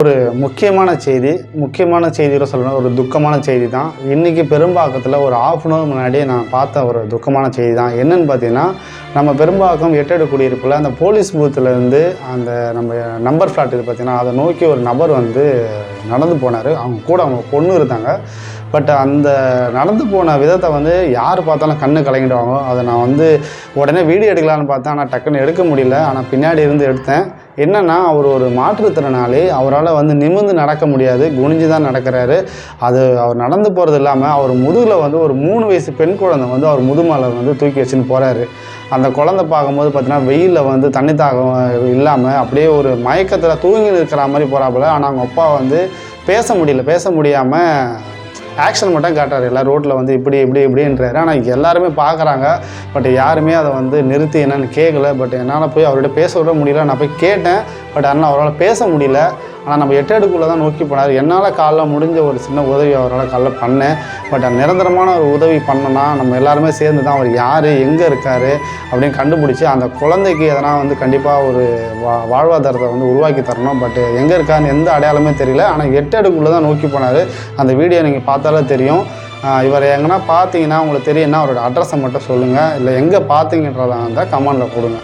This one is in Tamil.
ஒரு முக்கியமான செய்தி முக்கியமான செய்தியோட சொல்லணும் ஒரு துக்கமான செய்தி தான் இன்றைக்கி பெரும்பாக்கத்தில் ஒரு ஆஃப் அன் ஹவர் முன்னாடி நான் பார்த்த ஒரு துக்கமான செய்தி தான் என்னென்னு பார்த்தீங்கன்னா நம்ம பெரும்பாக்கம் எட்டடு குடியிருப்பில் அந்த போலீஸ் பூத்தில் இருந்து அந்த நம்ம நம்பர் ஃப்ளாட் இது பார்த்தீங்கன்னா அதை நோக்கி ஒரு நபர் வந்து நடந்து போனார். அவங்க கூட அவங்க பொண்ணு இருந்தாங்க. பட் அந்த நடந்து போன விதத்தை வந்து யார் பார்த்தாலும் கண்ணு கலங்கிடுவாங்க அதை நான் வந்து உடனே வீடியோ எடுக்கலான்னு பார்த்தேன். ஆனால் டக்குன்னு எடுக்க முடியல. ஆனால் பின்னாடி இருந்து எடுத்தேன். என்னன்னா அவர் ஒரு மாற்றுத்திறனாளி. அவரால் வந்து நிமிர்ந்து நடக்க முடியாது குனிஞ்சு தான் நடக்கிறாரு. அது அவர் நடந்து போகிறது இல்லாமல் அவர் முதுகில் வந்து ஒரு மூணு வயசு பெண் குழந்தை வந்து அவர் முதுமலை வந்து தூக்கி வச்சுன்னு போகிறாரு அந்த குழந்தை பார்க்கும்போது பார்த்தீங்கன்னா வெயிலில் வந்து தண்ணி தாகம் இல்லாமல் அப்படியே ஒரு மயக்கத்தில் தூங்கி இருக்கிற மாதிரி போகிறாப்புல ஆனால் அவங்க அப்பா வந்து பேச முடியல. பேச முடியாமல் ஆக்ஷன் மட்டும் காட்டுறாரு. எல்லாம் ரோட்டில் வந்து இப்படி இப்படி இப்படின்றாரு. ஆனால் எல்லாருமே பார்க்குறாங்க பட் யாருமே அதை வந்து நிறுத்தி என்னென்னு கேட்கல பட் என்னால் போய் அவர்கிட்ட பேச விட முடியல. நான் போய் கேட்டேன். பட் ஆனால் அவரால் பேச முடியல. ஆனால் நம்ம எட்டடுக்குள்ளே தான் நோக்கி போனார். என்னால் காலைல முடிஞ்ச ஒரு சின்ன உதவி அவரால் காலைல பண்ணேன். பட் நிரந்தரமான ஒரு உதவி பண்ணோன்னா நம்ம எல்லாருமே சேர்ந்து தான் அவர் யார் எங்கே இருக்கார் அப்படின்னு கண்டுபிடிச்சி அந்த குழந்தைக்கு எதனா வந்து கண்டிப்பாக ஒரு வா வாழ்வாதாரத்தை வந்து உருவாக்கி தரணும். பட் எங்கே இருக்காருன்னு எந்த அடையாளமே தெரியல. ஆனால் எட்டு அடுக்குள்ளே தான் நோக்கி போனார். அந்த வீடியோ நீங்கள் பார்த்தாலே தெரியும். இவர் எங்கன்னா பார்த்தீங்கன்னா உங்களுக்கு தெரியும்னா அவரோட அட்ரஸை மட்டும் சொல்லுங்கள் இல்லை எங்கே பார்த்தீங்கன்றதாக இருந்தால் கமெண்டில் கொடுங்க.